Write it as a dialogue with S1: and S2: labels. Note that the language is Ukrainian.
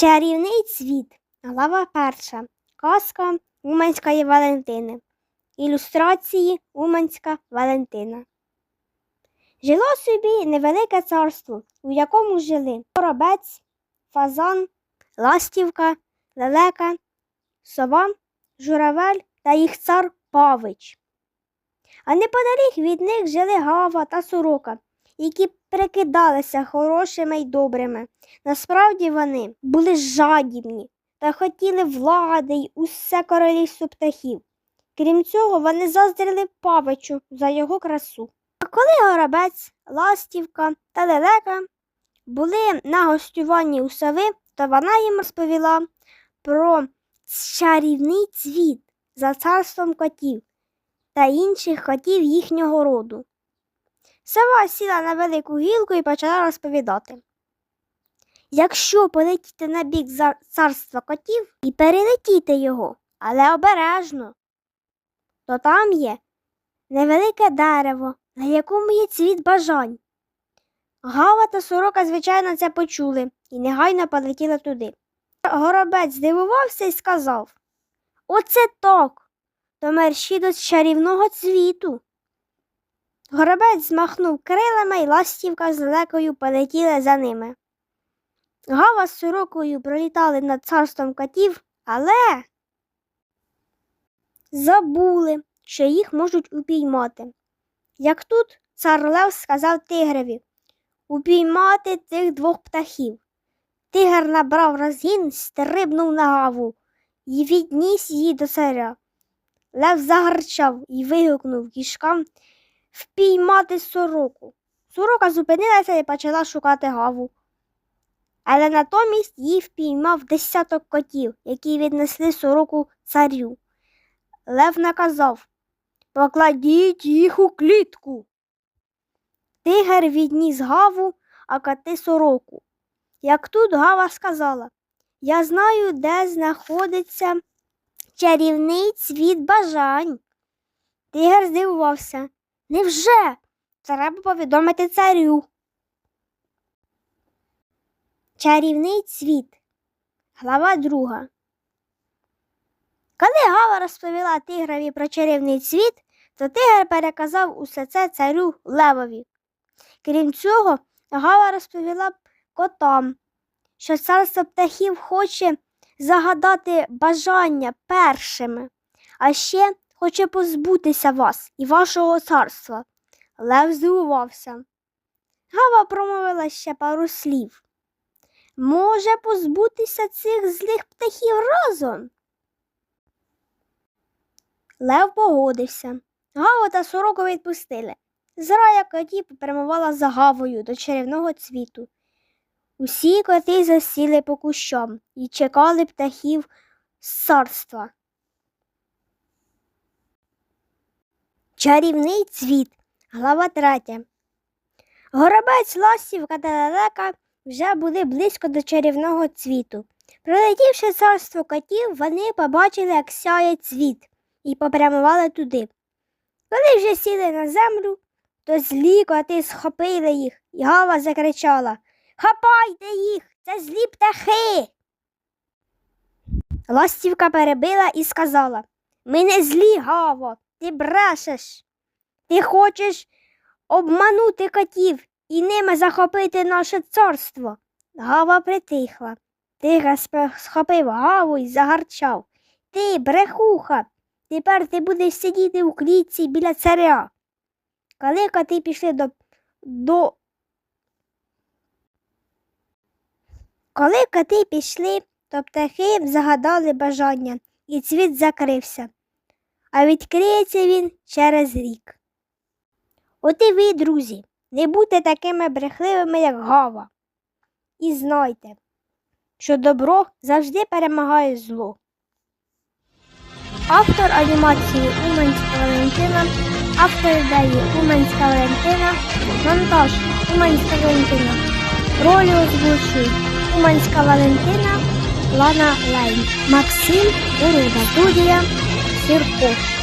S1: Чарівний цвіт. Глава перша. Казка Уманської Валентини. Ілюстрації Уманська Валентина. Жило собі невелике царство, у якому жили коробець, фазан, ластівка, лелека, сова, журавель та їх цар Павич. А неподалік від них жили гава та сорока, які прикидалися хорошими й добрими. Насправді вони були жадібні та хотіли влади й усе королівство птахів. Крім цього, вони заздрили павичу за його красу. А коли горобець, ластівка та лелека були на гостюванні у сови, то вона їм розповіла про чарівний цвіт за царством котів та інших котів їхнього роду. Сова сіла на велику гілку і почала розповідати. Якщо полетіти на бік царства котів і перелетіти його, але обережно, то там є невелике дерево, на якому є цвіт бажань. Гава та сорока, звичайно, це почули і негайно полетіли туди. Горобець здивувався і сказав Оце так, то мерщі до чарівного цвіту. Горобець змахнув крилами і ластівка з лекою полетіли за ними. Гава з сорокою пролітали над царством котів, але забули, що їх можуть упіймати. Як тут цар Лев сказав тигреві упіймати тих двох птахів. Тигр набрав розгін, стрибнув на гаву і відніс її до царя. Лев загарчав і вигукнув кішкам впіймати сороку. Сорока зупинилася і почала шукати гаву. Але натомість її впіймав десяток котів, які віднесли сороку царю. Лев наказав покладіть їх у клітку. Тигр відніс гаву, а коти сороку. Як тут гава сказала Я знаю, де знаходиться чарівний цвіт бажань. Тигр здивувався. Невже? Треба повідомити царю. Чарівний цвіт. Глава друга. Коли Гава розповіла тигрові про чарівний цвіт, то тигр переказав усе це царю Левові. Крім цього, Гава розповіла котам, що царство птахів хоче загадати бажання першими, а ще хоче позбутися вас і вашого царства. Лев здивувався. Гава промовила ще пару слів. Може позбутися цих злих птахів разом? Лев погодився. Гаву та сороку відпустили. Зрая котів попрямувала за гавою до чарівного цвіту. Усі коти засіли по кущам і чекали птахів з царства. Чарівний цвіт. Глава третя. Горобець, ластівка та лелека вже були близько до чарівного цвіту. Пролетівши царство котів, вони побачили, як сяє цвіт, і попрямували туди. Коли вже сіли на землю, то злі коти схопили їх, і гава закричала Хапайте їх, це злі птахи. Ластівка перебила і сказала Ми не злі, Гаво, ти брешеш. Ти хочеш обманути котів і ними захопити наше царство. Гава притихла. Тигр схопив гаву і загарчав. Ти, брехуха, тепер ти будеш сидіти у клітці біля царя. Коли коти пішли до, до... Коли коти пішли, то птахи загадали бажання, і цвіт закрився. А відкриється він через рік. От і ви, друзі, не будьте такими брехливими, як гава. І знайте, що добро завжди перемагає зло. Автор анімації Уманська Валентина, автор ідеї Уманська Валентина, монтаж Уманська Валентина. Ролі озвучують Уманська Валентина, Лана Лейн, Максим Уруда, студія circo.